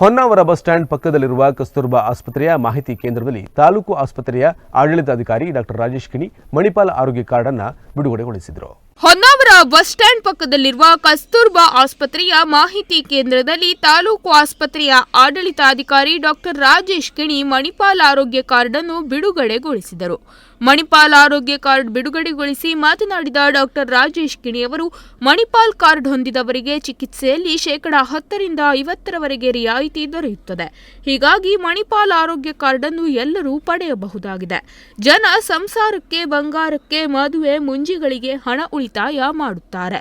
Honnavar bus stand ಪಕ್ಕದಲ್ಲಿರುವ ಕಸ್ತೂರ್ಬಾ ಆಸ್ಪತ್ರೆಯ ಮಾಹಿತಿ ಕೇಂದ್ರದಲ್ಲಿ ತಾಲೂಕು ಆಸ್ಪತ್ರೆಯ ಆಡಳಿತಾಧಿಕಾರಿ ಡಾಕ್ಟರ್ ರಾಜೇಶ್ ಕಿಣಿ ಮಣಿಪಾಲ್ ಆರೋಗ್ಯ ಕಾರ್ಡ್ ಅನ್ನು ಬಿಡುಗಡೆಗೊಳಿಸಿದರು. ಹೊನ್ನಾವರ ಬಸ್ ಸ್ಟ್ಯಾಂಡ್ ಪಕ್ಕದಲ್ಲಿರುವ ಕಸ್ತೂರ್ಬಾ ಆಸ್ಪತ್ರೆಯ ಮಾಹಿತಿ ಕೇಂದ್ರದಲ್ಲಿ ತಾಲೂಕು ಆಸ್ಪತ್ರೆಯ ಆಡಳಿತಾಧಿಕಾರಿ ಡಾಕ್ಟರ್ ರಾಜೇಶ್ ಕಿಣಿ ಮಣಿಪಾಲ್ ಆರೋಗ್ಯ ಕಾರ್ಡ್ ಅನ್ನು ಬಿಡುಗಡೆಗೊಳಿಸಿದರು. ಮಣಿಪಾಲ್ ಆರೋಗ್ಯ ಕಾರ್ಡ್ ಬಿಡುಗಡೆಗೊಳಿಸಿ ಮಾತನಾಡಿದ ಡಾಕ್ಟರ್ ರಾಜೇಶ್ ಕಿಣಿ ಅವರು, ಮಣಿಪಾಲ್ ಕಾರ್ಡ್ ಹೊಂದಿದವರಿಗೆ ಚಿಕಿತ್ಸೆಯಲ್ಲಿ ಶೇಕಡಾ ಹತ್ತರಿಂದ ಐವತ್ತರವರೆಗೆ ರಿಯಾಯಿತಿ ದೊರೆಯುತ್ತದೆ. ಹೀಗಾಗಿ ಮಣಿಪಾಲ್ ಆರೋಗ್ಯ ಕಾರ್ಡ್ ಅನ್ನು ಎಲ್ಲರೂ ಪಡೆಯಬಹುದಾಗಿದೆ. ಜನ ಸಂಸಾರಕ್ಕೆ ಬಂಗಾರಕ್ಕೆ ಮದುವೆ ಮುಂಜಿಗಳಿಗೆ ಹಣ ಉಳಿತಾಯ ಮಾಡುತ್ತಾರೆ.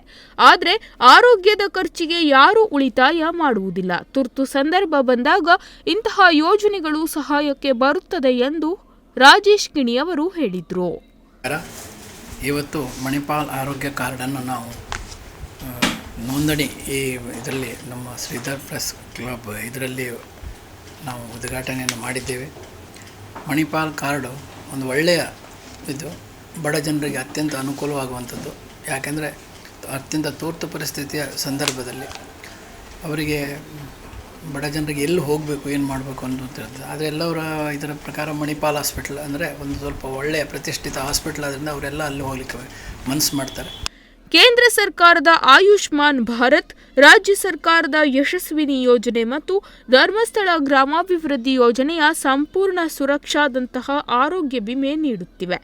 ಆದರೆ ಆರೋಗ್ಯದ ಖರ್ಚಿಗೆ ಯಾರೂ ಉಳಿತಾಯ ಮಾಡುವುದಿಲ್ಲ. ತುರ್ತು ಸಂದರ್ಭ ಬಂದಾಗ ಇಂತಹ ಯೋಜನೆಗಳು ಸಹಾಯಕ್ಕೆ ಬರುತ್ತದೆ ಎಂದು ರಾಜೇಶ್ ಕಿಣಿ ಅವರು ಹೇಳಿದರು. ಇವತ್ತು ಮಣಿಪಾಲ್ ಆರೋಗ್ಯ ಕಾರ್ಡನ್ನು ನಾವು ನೋಂದಣಿ ಈ ಇದರಲ್ಲಿ ನಮ್ಮ ಶ್ರೀಧರ್ ಪ್ರೆಸ್ ಕ್ಲಬ್ ಇದರಲ್ಲಿ ನಾವು ಉದ್ಘಾಟನೆಯನ್ನು ಮಾಡಿದ್ದೇವೆ. ಮಣಿಪಾಲ್ ಕಾರ್ಡು ಒಂದು ಒಳ್ಳೆಯ ಇದು. ಬಡ ಜನರಿಗೆ ಅತ್ಯಂತ ಅನುಕೂಲವಾಗುವಂಥದ್ದು. ಯಾಕೆಂದರೆ ಅತ್ಯಂತ ತುರ್ತು ಪರಿಸ್ಥಿತಿಯ ಸಂದರ್ಭದಲ್ಲಿ ಅವರಿಗೆ ಬಡ ಜನರಿಗೆ ಎಲ್ಲಿ ಹೋಗಬೇಕು, ಏನು ಮಾಡಬೇಕು ಅಂತ ಇರ್ತದೆ ಆದರೆ ಎಲ್ಲವರ ಇದರ ಪ್ರಕಾರ ಮಣಿಪಾಲ್ ಹಾಸ್ಪಿಟ್ಲ್ ಅಂದರೆ ಒಂದು ಸ್ವಲ್ಪ ಒಳ್ಳೆಯ ಪ್ರತಿಷ್ಠಿತ ಹಾಸ್ಪಿಟ್ಲ್ ಆದ್ದರಿಂದ ಅವರೆಲ್ಲ ಅಲ್ಲಿ ಹೋಗ್ಲಿಕ್ಕೆ ಮನಸ್ಸು ಮಾಡ್ತಾರೆ. ಕೇಂದ್ರ ಸರ್ಕಾರದ ಆಯುಷ್ಮಾನ್ ಭಾರತ್, ರಾಜ್ಯ ಸರ್ಕಾರದ ಯಶಸ್ವಿನಿ ಯೋಜನೆ ಮತ್ತು ಧರ್ಮಸ್ಥಳ ಗ್ರಾಮಾಭಿವೃದ್ಧಿ ಯೋಜನೆಯ ಸಂಪೂರ್ಣ ಸುರಕ್ಷಾದಂತಹ ಆರೋಗ್ಯ ವಿಮೆ ನೀಡುತ್ತಿವೆ.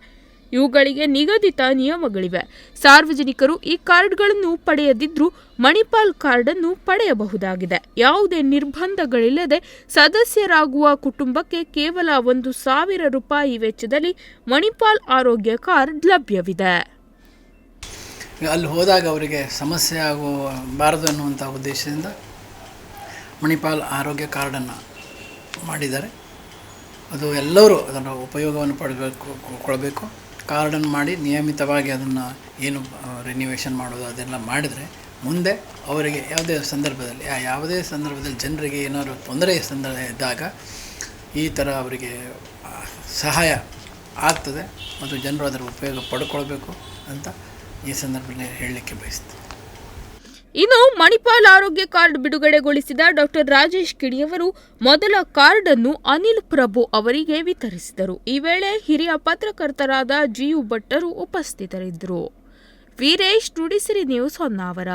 ಇವುಗಳಿಗೆ ನಿಗದಿತ ನಿಯಮಗಳಿವೆ. ಸಾರ್ವಜನಿಕರು ಈ ಕಾರ್ಡ್ಗಳನ್ನು ಪಡೆಯದಿದ್ದರೂ ಮಣಿಪಾಲ್ ಕಾರ್ಡ್ ಅನ್ನು ಪಡೆಯಬಹುದಾಗಿದೆ. ಯಾವುದೇ ನಿರ್ಬಂಧಗಳಿಲ್ಲದೆ ಸದಸ್ಯರಾಗುವ ಕುಟುಂಬಕ್ಕೆ ಕೇವಲ ಒಂದು ಸಾವಿರ ರೂಪಾಯಿ ವೆಚ್ಚದಲ್ಲಿ ಮಣಿಪಾಲ್ ಆರೋಗ್ಯ ಕಾರ್ಡ್ ಲಭ್ಯವಿದೆ. ಅಲ್ಲಿ ಹೋದಾಗ ಅವರಿಗೆ ಸಮಸ್ಯೆ ಆಗಬಾರದು ಅನ್ನುವಂಥ ಉದ್ದೇಶದಿಂದ ಮಣಿಪಾಲ್ ಆರೋಗ್ಯ ಕಾರ್ಡನ್ನು ಮಾಡಿದ್ದಾರೆ. ಅದು ಎಲ್ಲರೂ ಅದನ್ನು ಉಪಯೋಗವನ್ನು ಪಡಬೇಕು ಕಾರ್ಡನ್ನು ಮಾಡಿ ನಿಯಮಿತವಾಗಿ ಅದನ್ನು ಏನು ರಿನೋವೇಷನ್ ಮಾಡೋದು, ಅದೆಲ್ಲ ಮಾಡಿದರೆ ಮುಂದೆ ಅವರಿಗೆ ಯಾವುದೇ ಸಂದರ್ಭದಲ್ಲಿ, ಆ ಯಾವುದೇ ಸಂದರ್ಭದಲ್ಲಿ ಜನರಿಗೆ ಏನಾದರೂ ತೊಂದರೆ ಸಂದರ್ಭ ಇದ್ದಾಗ ಈ ಥರ ಅವರಿಗೆ ಸಹಾಯ ಆಗ್ತದೆ ಮತ್ತು ಜನರು ಅದರ ಉಪಯೋಗ ಪಡ್ಕೊಳ್ಬೇಕು ಅಂತ ಈ ಸಂದರ್ಭದಲ್ಲಿ ಹೇಳಲಿಕ್ಕೆ ಬಯಸ್ತೀನಿ. ಇನ್ನು ಮಣಿಪಾಲ್ ಆರೋಗ್ಯ ಕಾರ್ಡ್ ಬಿಡುಗಡೆಗೊಳಿಸಿದ ಡಾಕ್ಟರ್ ರಾಜೇಶ್ ಕಿಣಿಯವರು ಮೊದಲ ಕಾರ್ಡ್ ಅನ್ನು ಅನಿಲ್ ಪ್ರಭು ಅವರಿಗೆ ವಿತರಿಸಿದರು. ಈ ವೇಳೆ ಹಿರಿಯ ಪತ್ರಕರ್ತರಾದ ಜಿಯು ಭಟ್ಟರು ಉಪಸ್ಥಿತರಿದ್ದರು. ವೀರೇಶ್ ನುಡಿಸಿರಿ ನ್ಯೂಸ್ ಹೊನ್ನಾವರ.